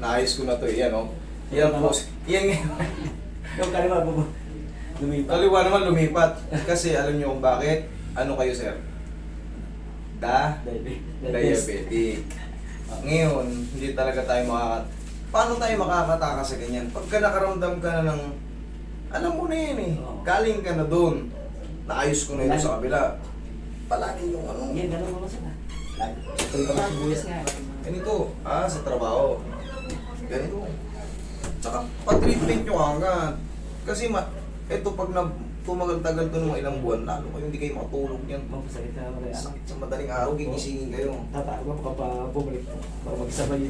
naayos ko na to, yan oh. Yan po, yan ngayon. Yung kaliwa po. Lumipat. Kaliwa naman lumipat. Kasi alam niyo kung bakit? Ano kayo, sir? Da? Diabetes. Diabetic. Ngayon, hindi talaga tayo makaka... Paano tayo makakataka sa ganyan? Pagka nakaramdam ka na ng... Alam mo na yan eh. Galing ka na doon. Naayos ko na ito sa kabila. Palagi yung ano. Yan, ganun mo sa Ito yung. Ganito. Ah, sa trabaho. Ganito. Tsaka, pa-treatment nyo agad. Kasi ma... Ito pag na tumagal-tagal to ng mga ilang buwan, lalo kayo hindi kayo makatulog yan. Mapasakit na kaya. Sakit sa madaling araw, gigisingin kayo. Tatago ako pa bumalik. Para magsabay.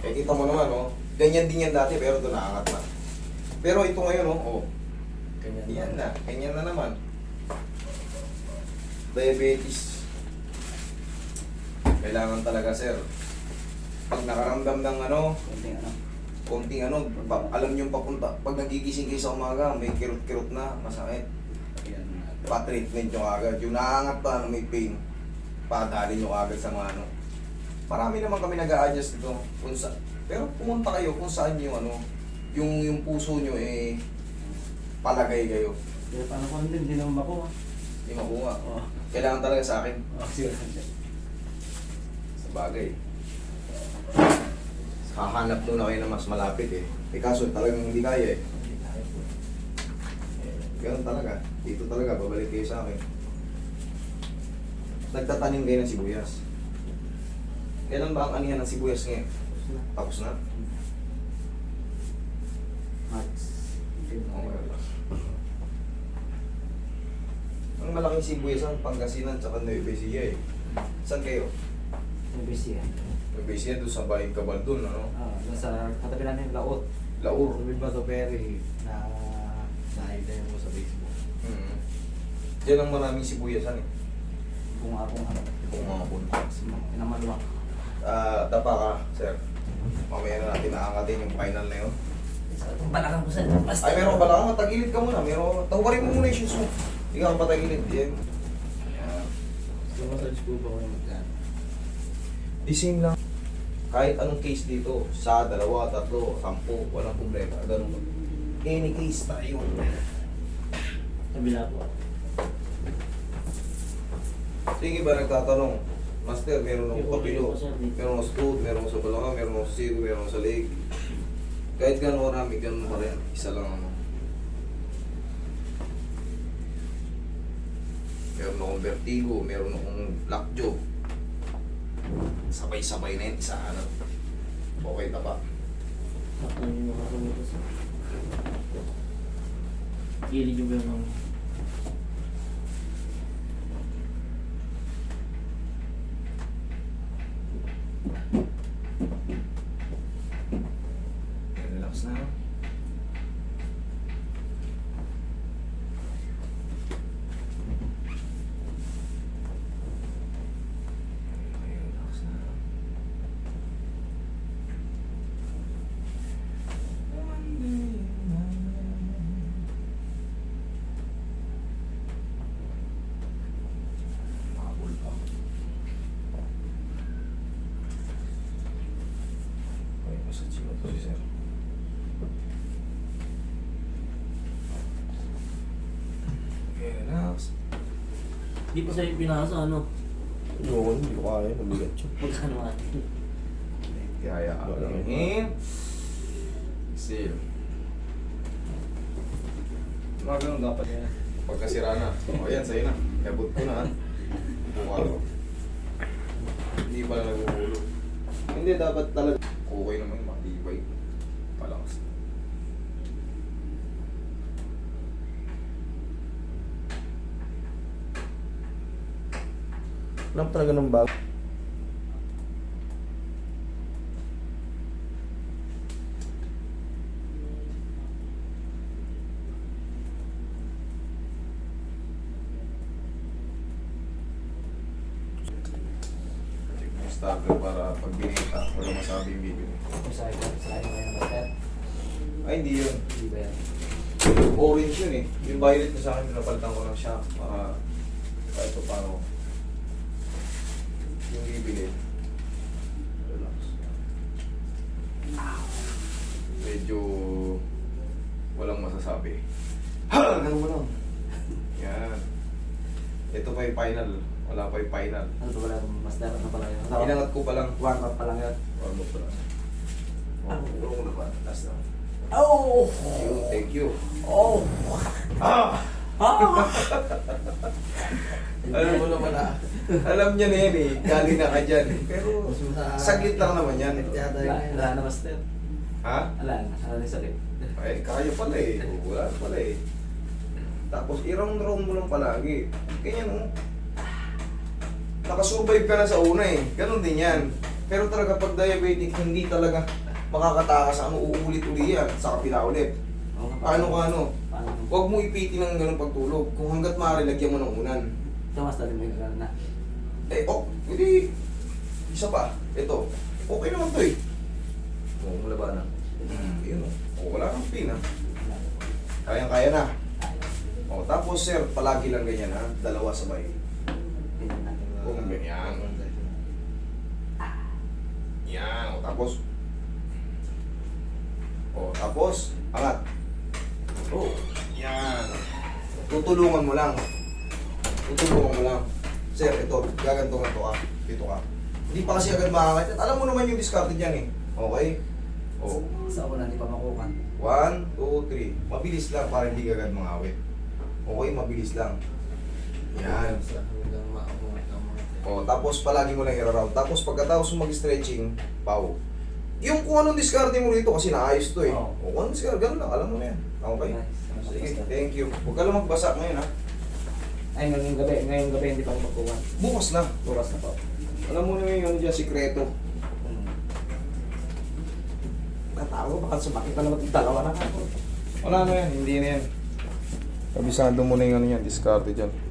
Eh, kita mo naman, oh. Ganyan din yan dati, pero ito naangat na. Pero ito ngayon, oh. oh. Ganyan. Yan na. Ganyan na naman. Diabetes. Kailangan talaga, sir. Pag nakaramdam ng ano, Konting ano. konting ano, pa, alam nyo papunta, pag nagigising kayo sa umaga, may kirot-kirot na, masakit. Pa-treatment nyo agad. Yung naangat pa, ano, may pain, padali nyo agad sa mga ano. Marami naman kami nag-a-adjust dito. Kung sa, pero pumunta kayo kung saan yung ano, yung, yung puso nyo eh, palagay kayo. Pero paano ko din, hindi naman ako. Hindi makuha. Oo. Kailangan talaga sa akin. Oh, sure. Sa bagay. Hahanap muna kayo na mas malapit eh. Eh kaso talagang hindi kaya eh. Eh, Ganun talaga. Dito talaga, babalik kayo sa akin. Nagtatanim kayo ng sibuyas. Kailan ba ang anihan ng sibuyas ngayon? Tapos na? Max. Okay. Ang malaking sibuyas ang Pangasinan tsaka Nueva Ecija eh. Saan kayo? Nabisi yan. Nueva Ecija doon sa Bayang Kabaldon, ano? Ah, doon sa katabi natin, Laot. Laur. Sa Bilbao Perry na na-idea mo sa Facebook. Mm. Diyan ang maraming sibuyasan eh. Kung akong ano. Kung mga punta. Pinamaluwang. Ah, tapa ka, sir. Mamaya na natin aangatin yung final na yun. Balakang ko sa basta. Ay, meron ka, tagilid ka muna. Meron, tawarin mo muna yung shoes mo. Hindi ka patagilid. Yan. Yan. Sumassage ko ba ko yung magkano? The same lang. Kahit anong case dito, sa dalawa, tatlo, sampu, walang problema. Ganun. Any case tayo. Kabila po. Sige ba nagtatanong, Master, meron akong kapilo, meron akong stud, meron akong sa balanga, meron akong sa sigo, meron akong sa leg. Kahit gano'n marami, gano'n pa rin. Isa lang ano. Meron akong vertigo, meron akong lockjaw. Sabay-sabay na yun, isa ano. Okay na ba? Gilid yung ba yung Relax na. Relax na. Habol pa. Ay, si sir. Okay, relax. Di pa sa'yo pinasa, ano? Ayoko, hindi ko kaya, mabigat siya. Magkano nga? Kaya Wala. in. Exhale. Mga ganun dapat yan. Pagkasira na. O yan, sa'yo na. Kabot ko na ha. Bukalo. Hindi pala naguhulog. Hindi, dapat talaga. Okay naman, Palakas. Alam talaga ng bago. Yung starter para pag binita, wala masabing bibili. Kung sa'yo ko, sa'yo ko yung master. Ay, hindi yun. Hindi ba yan? Orange yun eh. Yung violet ko sa akin, pinapalitan ko ng shock para kahit pa paano. Yung bibili. Relax. medyo walang masasabi. Ha! Ganun mo lang. Pa yung final. Wala pa yung final. Ano ba pala, master? Ano pala yun? Inangat ko pa lang. Warm up pa lang yun. Warm up pa lang. Oh, ano ko na ba? Last na. Oh! Thank you. Thank you. Oh! Ah! Ah! Alam mo naman ah. Alam niya na yan eh. Galing na ka dyan eh. Pero saglit lang naman yan. Wala, wala na master. Ha? Wala na. Ano yung sakit? Eh, kaya pala eh. Wala pala eh. Tapos i-round-round mo lang palagi. Ganyan oh. Nakasurvive ka na sa una eh. Ganon din yan. Pero talaga pag diabetic, hindi talaga makakatakas ano, uulit-uli yan. Sa kapila ulit. Paano ka ano? Huwag mo ipiti ng ganun pagtulog. Kung hanggat maaari, lagyan mo ng unan. Ito master, may gano'n na. Eh, oh, hindi. Isa pa. Ito. Okay naman to eh. Oo, wala ba na? Hmm, yun oh. Oh, wala kang pin ah. Kayang-kaya na. Tapos sir, palagi lang ganyan ha. Dalawa sabay. Kung ganyan. Yan. O, tapos. O, tapos, angat. Oh, yan. Tutulungan mo lang. Tutulungan mo lang. Sir, ito, gagantungan to ka. Dito ka. Hindi pa kasi agad makakakit. Alam mo naman yung discarded yan eh. Okay? Oh. Sa una, hindi pa makukan. One, two, three. Mabilis lang para hindi agad mangawit. Okay, mabilis lang. Yan. O, tapos palagi mo lang i-round. Tapos pagkatapos mo mag-stretching, pow. Yung kung anong discard mo rito kasi naayos to eh. Oo. O, kung anong discard, ganun lang. Alam mo na yan. Okay? Sige, thank you. Huwag ka lang magbasa ngayon ha. Ay, ngayong gabi, ngayong gabi hindi pa ako magkukan. Bukas na. Bukas na po. Alam mo na yung ano dyan, sikreto. Hmm. Natawa, baka sumakit pa naman yung dalawa na ako. Wala na yan, hindi na yan. Kabisado mo na yung ano yan, discard dyan.